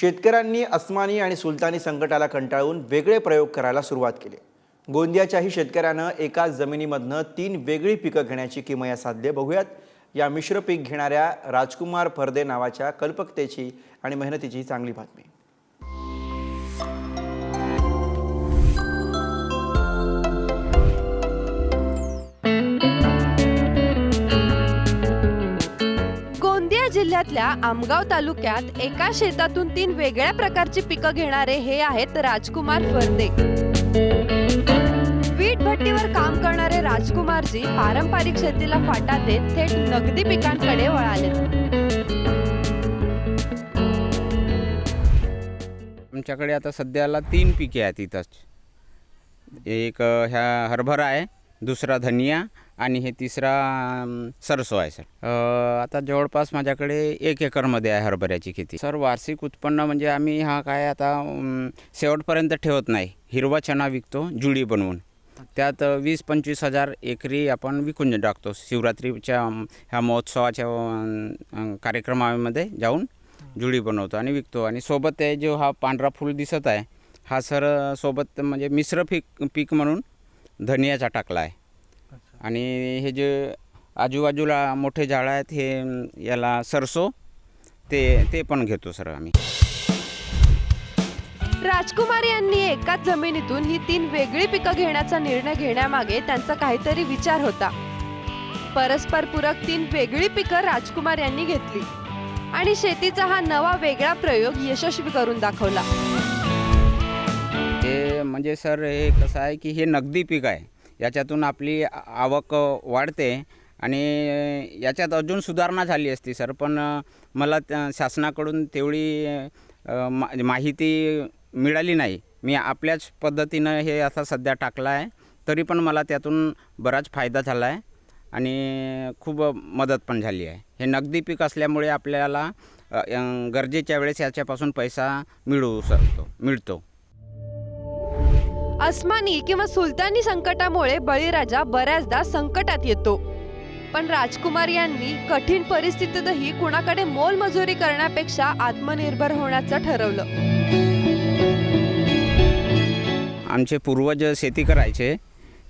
शेतकऱ्यांनी अस्मानी आणि सुलतानी संकटाला कंटाळून वेगळे प्रयोग करायला सुरुवात केली. गोंदियाच्याही शेतकऱ्यानं एकाच जमिनीमधनं तीन वेगळी पिकं घेण्याची किमया साधली. बघूयात या मिश्र पीक घेणाऱ्या राजकुमार फर्दे नावाच्या कल्पकतेची आणि मेहनतीची चांगली बातमी. जिल्ह्यातल्या आमगाव तालुक्यात एका शेतातून तीन वेगळ्या प्रकारची पिकं घेणारे हे आहेत राजकुमार फर्दे. वीट भट्टीवर काम करणारे राजकुमारजी पारंपरिक शेतीला फाटा देत थेट नगदी पिकांकडे वळाले. आमच्याकडे आता सध्याला तीन पिके आहेत इथंच एक ह्या हरभरा आहे दुसरा धनिया आणि हे तिसरा सरसो आहे सर. आता जवळपास माझ्याकडे एक एकरमध्ये आहे हरभऱ्याची खेती. सर वार्षिक उत्पन्न म्हणजे आम्ही हा काय आता शेवटपर्यंत ठेवत नाही. हिरवा चणा विकतो जुडी बनवून. त्यात वीस पंचवीस हजार एकरी आपण विकून टाकतो. शिवरात्रीच्या ह्या महोत्सवाच्या कार्यक्रमामध्ये जाऊन जुडी बनवतो आणि विकतो. आणि सोबत ते जो हा पांढरा फूल दिसत आहे हा सर सोबत म्हणजे मिश्र पीक पीक म्हणून धनियाचा टाकला आहे. आणि हे जे आजूबाजूला मोठे झाडं आहेत हे याला सरसो ते ते पण घेतो सर आम्ही. राजकुमार यांनी एकाच जमिनीतून ही तीन वेगळी पिकं घेण्याचा निर्णय घेण्यामागे त्यांचा काहीतरी विचार होता. परस्पर पूरक तीन वेगळी पिकं राजकुमार यांनी घेतली. आणि शेतीचा हा नवा वेगळा प्रयोग यशस्वी करून दाखवला. म्हणजे सर हे कसं आहे की हे नगदी पीक आहे. याच्यातून आपली आवक वाढते आणि याच्यात अजून सुधारणा झाली असती सर. पण मला त्या शासनाकडून तेवढी मा माहिती मिळाली नाही. मी आपल्याच पद्धतीनं हे असा सध्या टाकलं आहे तरी पण मला त्यातून बराच फायदा झाला आहे आणि खूप मदत पण झाली आहे. हे नगदी पीक असल्यामुळे आपल्याला गरजेच्या वेळेस याच्यापासून पैसा मिळू शकतो मिळतो. अस्मानी किंवा सुलतानी संकटामुळे बळीराजा बऱ्याचदा संकटात येतो. पण राजकुमार यांनी कठीण परिस्थितीतही कुणाकडे मोलमजुरी करण्यापेक्षा आत्मनिर्भर होण्याचं ठरवलं. आमचे पूर्वज शेती करायचे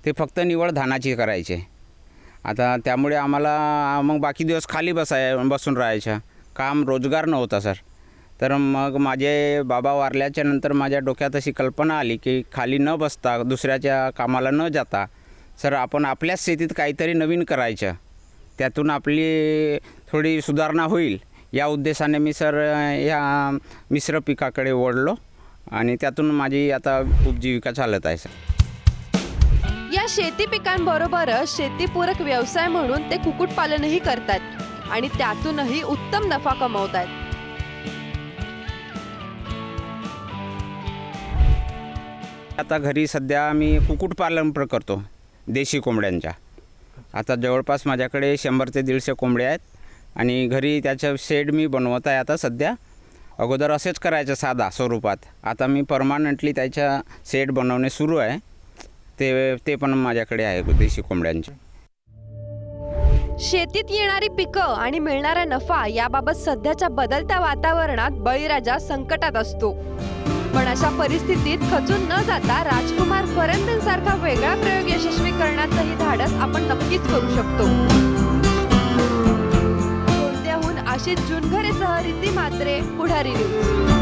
ते फक्त निवड धानाची करायचे. आता त्यामुळे आम्हाला मग बाकी दिवस खाली बसाय बसून राहायच्या. काम रोजगार नव्हता सर. तर मग माझे बाबा वारल्याच्या नंतर माझ्या डोक्यात अशी कल्पना आली की खाली न बसता दुसऱ्याच्या कामाला न जाता सर आपण आपल्याच शेतीत काहीतरी नवीन करायचं. त्यातून आपली थोडी सुधारणा होईल. या उद्देशाने मी सर या मिश्र पिकाकडे वळलो आणि त्यातून माझी आता उपजीविका चालत आहे सर. या शेती पिकांबरोबरच शेतीपूरक व्यवसाय म्हणून ते कुक्कुटपालनही करतात आणि त्यातूनही उत्तम नफा कमवतात. आता घरी सध्या मी कुक्कुटपालन पण करतो देशी कोंबड्यांच्या. आता जवळपास माझ्याकडे शंभर ते दीडशे कोंबड्या आहेत आणि घरी त्याचं शेड मी बनवत आहे आता सध्या. अगोदर असेच करायचं साधा स्वरूपात. आता मी परमानंटली त्याच्या शेड बनवणे सुरू आहे. ते ते पण माझ्याकडे आहे देशी कोंबड्यांचे. शेतीत येणारी पिकं आणि मिळणारा नफा याबाबत सध्याच्या बदलत्या वातावरणात बळीराजा संकटात असतो. पण अशा परिस्थितीत खचून न जाता राजकुमार फरंदेंसारखा वेगळा प्रयोग यशस्वी करण्याचंही धाडस आपण नक्कीच करू शकतो. कोणत्याहून आशिष जुनघरेसह रिद्धी मात्रे पुढारी न्यूज.